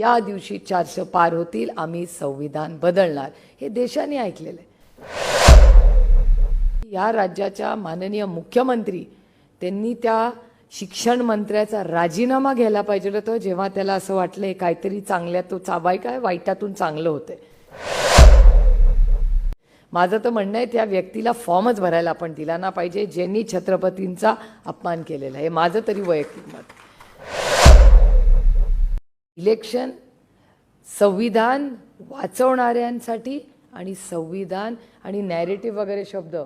ज्या दिवशी चारशे पार होतील आम्ही संविधान बदलणार. हे देशाने ऐकलेलं आहे. या राज्याच्या माननीय मुख्यमंत्री त्यांनी त्या शिक्षण मंत्र्याचा राजीनामा घ्यायला पाहिजे होतं. जेव्हा त्याला असं वाटलं काहीतरी चांगल्या तो चाबाय काय वाईटातून चांगलं होतंय. माझं तर म्हणणं आहे त्या व्यक्तीला फॉर्मच भरायला आपण दिला ना पाहिजे ज्यांनी छत्रपतींचा अपमान केलेला आहे. हे माझं तरी वैयक्तिक मत इलेक्शन संविधान वाचवणाऱ्यांसाठी आणि संविधान आणि नॅरेटिव्ह वगैरे शब्द.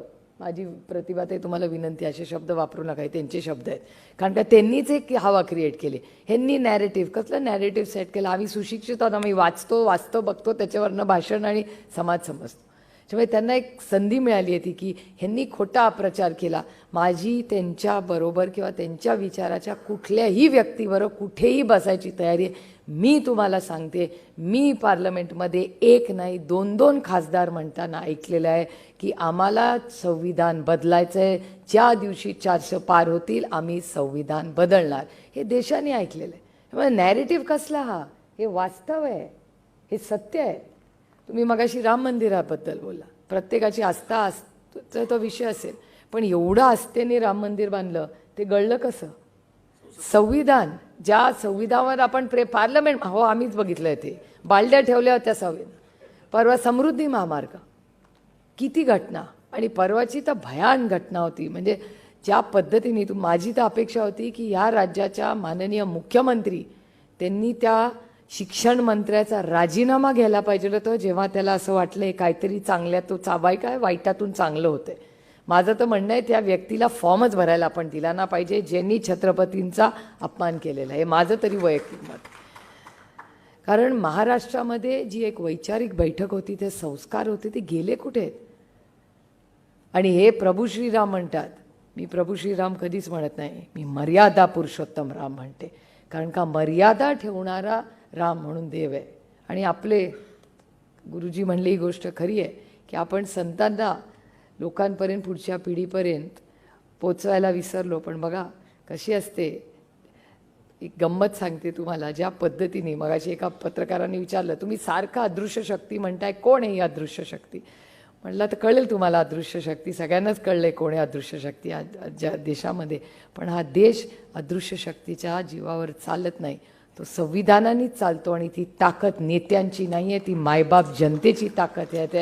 माझी प्रतिभा ते तुम्हाला विनंती असे शब्द वापरू नका हे त्यांचे शब्द आहेत. कारण का त्यांनीच एक हवा क्रिएट केली. ह्यांनी नॅरेटिव्ह कसलं नॅरेटिव्ह सेट केलं? आम्ही सुशिक्षित आहोत आम्ही वाचतो वाचतो बघतो त्याच्यावरनं भाषण आणि समाज समजतो. त्यामुळे त्यांना एक संधी मिळाली होती की ह्यांनी खोटा अप्रचार केला. माझी त्यांच्याबरोबर किंवा त्यांच्या विचाराच्या कुठल्याही व्यक्तीबरोबर कुठेही बसायची तयारी आहे. मी तुम्हाला सांगते मी पार्लमेंटमध्ये एक नाही दोन दोन खासदार म्हणताना ऐकलेलं आहे की आम्हाला संविधान बदलायचं आहे ज्या दिवशी चारशे पार होतील आम्ही संविधान बदलणार. हे देशाने ऐकलेलं आहे. त्यामुळे नॅरेटिव्ह कसला हा? हे वास्तव आहे. हे सत्य आहे. तुम्ही मगाशी राम मंदिराबद्दल बोला प्रत्येकाची आस्था असतो तो विषय असेल. पण एवढं आस्थेने राम मंदिर बांधलं ते गळलं कसं? संविधान ज्या संविधानावर आपण प्रे पार्लमेंट हो आम्हीच बघितलं आहे ते. बालड्या ठेवल्या होत्या संविधान. परवा समृद्धी महामार्ग. किती घटना. आणि परवाची तर भयान घटना होती. म्हणजे ज्या पद्धतीने तू माझी तर अपेक्षा होती की या राज्याच्या माननीय मुख्यमंत्री त्यांनी त्या शिक्षण मंत्र्याचा राजीनामा घ्यायला पाहिजे होतं. जेव्हा त्याला असं वाटलं काहीतरी चांगल्या तो चाबाय काय वाईटातून चांगलं होतंय. माझं तर म्हणणं आहे त्या व्यक्तीला फॉर्मच भरायला आपण दिला ना पाहिजे ज्यांनी छत्रपतींचा अपमान केलेला आहे. हे माझं तरी वैयक्तिक मत कारण महाराष्ट्रामध्ये जी एक वैचारिक बैठक होती ते संस्कार होते ते गेले कुठे आहेत? आणि हे प्रभू श्रीराम म्हणतात. मी प्रभू श्रीराम कधीच म्हणत नाही. मी मर्यादा पुरुषोत्तम राम म्हणते. कारण का मर्यादा ठेवणारा राम म्हणून देव आहे. आणि आपले गुरुजी म्हणली ही गोष्ट खरी आहे की आपण संतांना लोकांपर्यंत पुढच्या पिढीपर्यंत पोचवायला विसरलो पण बघा कशी असते. एक गंमत सांगते तुम्हाला ज्या पद्धतीने मगाशी एका पत्रकाराने विचारलं तुम्ही सारखं अदृश्य शक्ती म्हणताय कोण आहे ही अदृश्य शक्ती? म्हटलं तर कळेल तुम्हाला अदृश्य शक्ती सगळ्यांनाच कळलं आहे अदृश्य शक्ती ज्या देशामध्ये. पण हा देश अदृश्य शक्तीच्या जीवावर चालत नाही. तो संविधानानेच चालतो आणि ती ताकद नेत्यांची नाही आहे ती मायबाप जनतेची ताकद आहे.